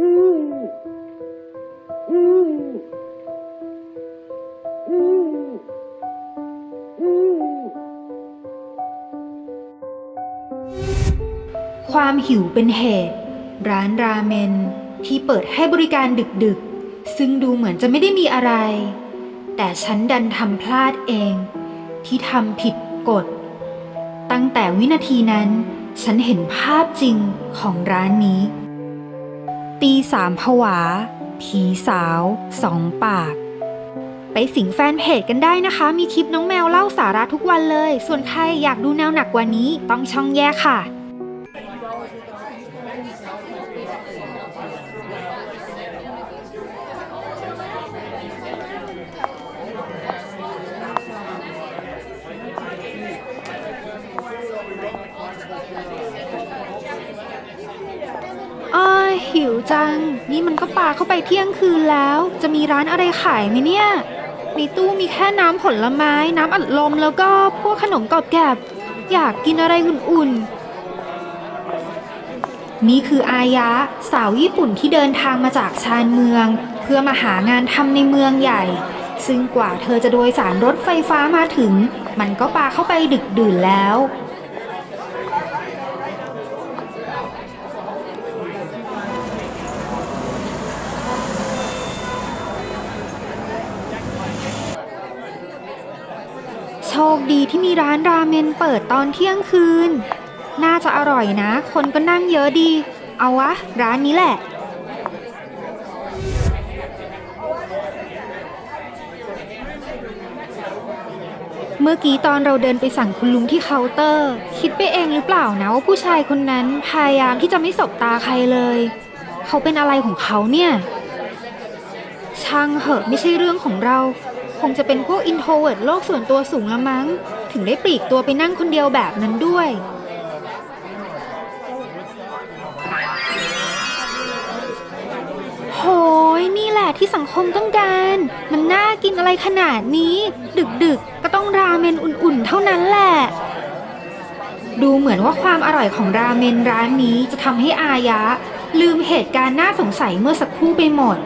ความหิวเป็นเหตุ ร้านราเมนที่เปิดให้บริการดึกๆ ซึ่งดูเหมือนจะไม่ได้มีอะไร แต่ฉันดันทำพลาดเอง ที่ทำผิดกฎ ตั้งแต่วินาทีนั้น ฉันเห็นภาพจริงของร้านนี้ ตีสามผวา ผีสาวสองปาก ไปสิงแฟนเพจกันได้นะคะ มีคลิปน้องแมวเล่าสาระทุกวันเลย ส่วนใครอยากดูแนวหนักกว่านี้ต้องช่องแยกค่ะ อ้าย หิวจัง นี่มันก็ปาเข้าไปเที่ยงคืนแล้ว จะมีร้านอะไรขายไหมเนี่ย ในตู้มีแค่น้ำผลไม้ น้ำอัดลมแล้วก็พวกขนมกรอบแกรบอยากกินอะไรอุ่นๆ นี่คืออายะ สาวญี่ปุ่นที่เดินทางมาจากชานเมือง เพื่อมาหางานทำในเมืองใหญ่ ซึ่งกว่าเธอจะโดยสารรถไฟฟ้ามาถึง มันก็ปาเข้าไปดึกดื่นแล้ว คดีที่มีร้านราเมนเปิดตอนเที่ยงคืน น่าจะอร่อยนะ คนก็นั่งเยอะดี เอาวะ ร้านนี้แหละ เมื่อกี้ตอนเราเดินไปสั่งคุณลุงที่เคาน์เตอร์ คิดไปเองหรือเปล่านะว่าผู้ชายคนนั้นพยายามที่จะไม่สบตาใครเลย เขาเป็นอะไรของเขาเนี่ย ช่างเหอะไม่ใช่เรื่องของเรา คงจะเป็นพวกอินโทรเวิร์ดโลกส่วนตัวสูงละมั้ง ถึงได้ปลีกตัวไปนั่งคนเดียวแบบนั้นด้วย โหย นี่แหละที่สังคมต้องการ มันน่ากินอะไรขนาดนี้ ดึกๆก็ต้องราเมนอุ่นๆ เท่านั้นแหละ ดูเหมือนว่าความอร่อยของราเมนร้านนี้จะทำให้อายะ ลืมเหตุการณ์น่าสงสัยเมื่อสักครู่ไปหมด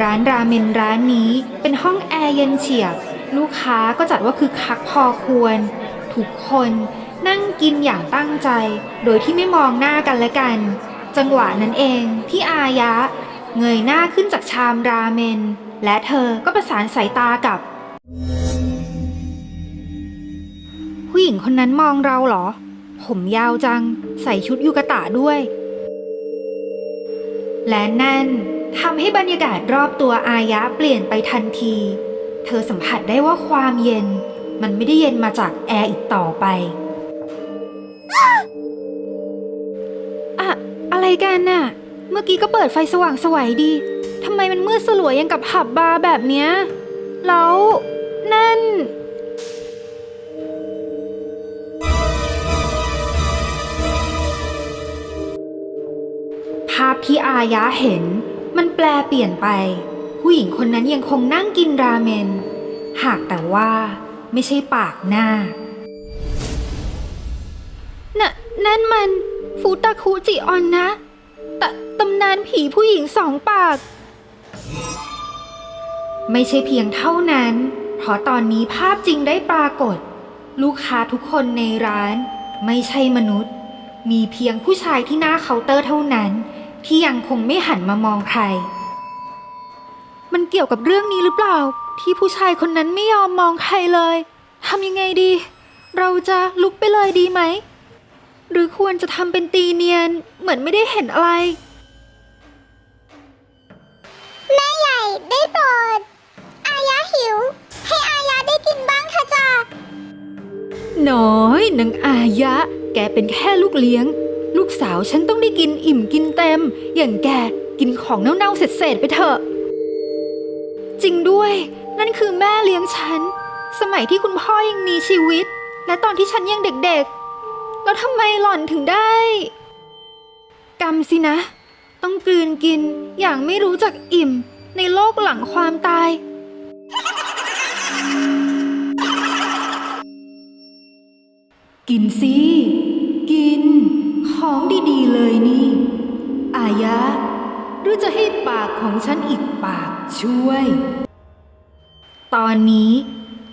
ร้านราเมนร้านนี้เป็นห้องแอร์เย็นเฉียบ ลูกค้าก็จัดว่าคือคักพอควร ทุกคนนั่งกินอย่างตั้งใจ โดยที่ไม่มองหน้ากันและกัน จังหวะนั้นเองที่อายะ เงยหน้าขึ้นจากชามราเมน และเธอก็ประสานสายตากับ ผู้หญิงคนนั้นมองเราเหรอ ผมยาวจัง ใส่ชุดยูกะตะด้วย และนั่น ทำให้บรรยากาศรอบตัวอายะเปลี่ยนไปทันที เธอสัมผัสได้ว่าความเย็น มันไม่ได้เย็นมาจากแอร์อีกต่อไปอะอะไรกันน่ะ เมื่อกี้ก็เปิดไฟสว่างสวัยดีทำไมมันมืดสลัวยังกับผับบาร์แบบเนี้ย แล้ว นั่นภาพที่อายะเห็นมันแป ลเปลี่ยนไป ผู้หญิงคนนั้นยังคงนั่งกินราเมน หากแต่ว่าไม่ใช่ปากหน้า น่ะ นั่นมัน ฟูตาคุจิออนนะตตำนานผีผู้หญิงสองปาก ไม่ใช่เพียงเท่านั้น เพราะตอนนี้ภาพจริงได้ปรากฏ ลูกค้าทุกคนในร้าน ไม่ใช่มนุษย์ มีเพียงผู้ชายที่หน้าเคาน์เตอร์เท่านั้น ที่ยังคงไม่หันมามองใคร มันเกี่ยวกับเรื่องนี้หรือเปล่า ที่ผู้ชายคนนั้นไม่ยอมมองใครเลยทำยังไงดี เราจะลุกไปเลยดีไหม หรือควรจะทำเป็นตีเนียนเหมือนไม่ได้เห็นอะไร แม่ใหญ่ได้โปรด อายะหิว ให้อายะได้กินบ้างเถอะจ้ะน้อยนางอายะ แกเป็นแค่ลูกเลี้ยง ลูกสาวฉันต้องได้กินอิ่มกินเต็ม อย่างแกกินของเน่าๆเสร็จๆไปเถอะ จริงด้วย นั่นคือแม่เลี้ยงฉัน สมัยที่คุณพ่อยังมีชีวิต และตอนที่ฉันยังเด็กๆ แล้วทำไมหล่อนถึงได้ กรรมสินะ ต้องกลืนกินอย่างไม่รู้จักอิ่มในโลกหลังความตายกินสิ กิน ของดีๆเลยนี่ อายะ หรือจะให้ปากของฉันอีกปากช่วย ตอนนี้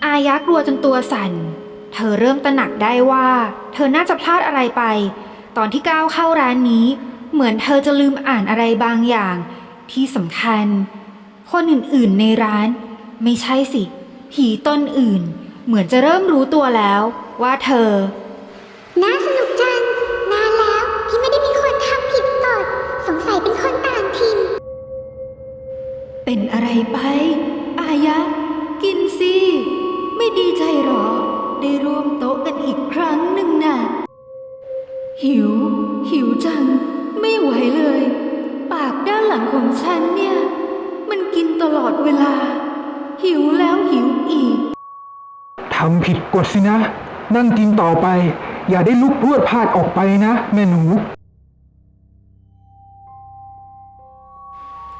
อายะกลัวจนตัวสั่น เธอเริ่มตระหนักได้ว่า เธอน่าจะพลาดอะไรไป ตอนที่ก้าวเข้าร้านนี้ เหมือนเธอจะลืมอ่านอะไรบางอย่าง ที่สำคัญ คนอื่นๆในร้าน ไม่ใช่สิ ผีต้นอื่น เหมือนจะเริ่มรู้ตัวแล้ว ว่าเธอ น่าสน เป็นอะไรไป อายะ กินสิ ไม่ดีใจหรอ ได้ร่วมโต๊ะกันอีกครั้งหนึ่งน่ะ หิว หิวจัง ไม่ไหวเลย ปากด้านหลังของฉันเนี่ย มันกินตลอดเวลา หิวแล้วหิวอีก ทำผิดกฎสินะ นั่งกินต่อไป อย่าได้ลุกพรวดพลาดออกไปนะ แม่หนู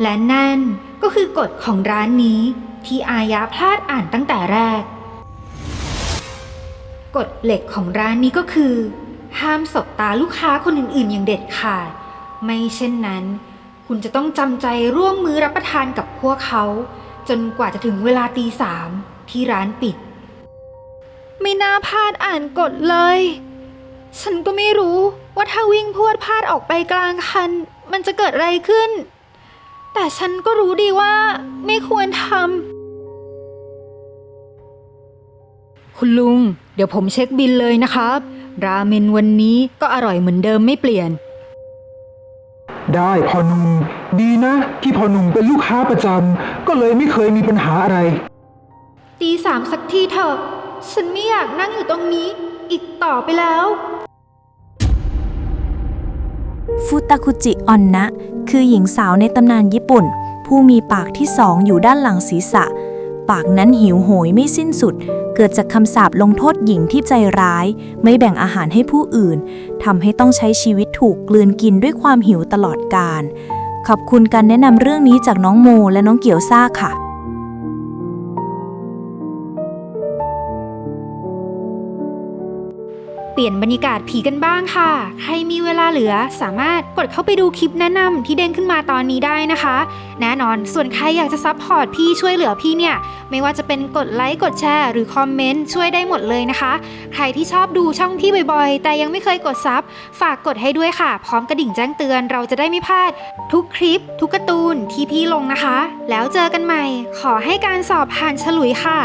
และนั่นก็คือกฎของร้านนี้ที่อายะพลาดอ่านตั้งแต่แรก กฎเหล็กของร้านนี้ก็คือ ห้ามสบตาลูกค้าคนอื่นๆ อย่างเด็ดขาด ไม่เช่นนั้น คุณจะต้องจำใจร่วมมือรับประทานกับพวกเขา จนกว่าจะถึงเวลาตีสามที่ร้านปิด ไม่น่าพลาดอ่านกฎเลย ฉันก็ไม่รู้ว่าถ้าวิ่งพวดพลาดออกไปกลางคัน มันจะเกิดอะไรขึ้น แต่ฉันก็รู้ดีว่าไม่ควรทำ คุณลุง เดี๋ยวผมเช็คบินเลยนะครับ ราเมนวันนี้ก็อร่อยเหมือนเดิมไม่เปลี่ยน ได้พอหนุ่มดีนะ ที่พอหนุ่มเป็นลูกค้าประจำก็เลยไม่เคยมีปัญหาอะไร ตีสามสักทีเถอะ ฉันไม่อยากนั่งอยู่ตรงนี้ อีกต่อไปแล้ว ฟุตาคุจิออนนะ คือหญิงสาวในตำนานญี่ปุ่น ผู้มีปากที่สองอยู่ด้านหลังศีรษะ ปากนั้นหิวโหยไม่สิ้นสุด เกิดจากคำสาปลงโทษหญิงที่ใจร้าย ไม่แบ่งอาหารให้ผู้อื่นทำให้ต้องใช้ชีวิตถูกกลืนกินด้วยความหิวตลอดกาลขอบคุณการแนะนำเรื่องนี้จากน้องโมและน้องเกียวซ่าค่ะ ปลี่ยนบรรยากาศผีกันบ้างค่ะ ใครมีเวลาเหลือสามารถกดเข้าไปดูคลิปแนะนำที่เด้งขึ้นมาตอนนี้ได้นะคะ แน่นอน ส่วนใครอยากจะซัพพอร์ตพี่ช่วยเหลือพี่เนี่ย ไม่ว่าจะเป็นกดไลค์กดแชร์หรือคอมเมนต์ช่วยได้หมดเลยนะคะ ใครที่ชอบดูช่องพี่บ่อยๆ แต่ยังไม่เคยกดซับฝากกดให้ด้วยค่ะ พร้อมกระดิ่งแจ้งเตือนเราจะได้ไม่พลาด ทุกคลิป ทุกการ์ตูนที่พี่ลงนะคะ แล้วเจอกันใหม่ ขอให้การสอบผ่านฉลุยค่ะ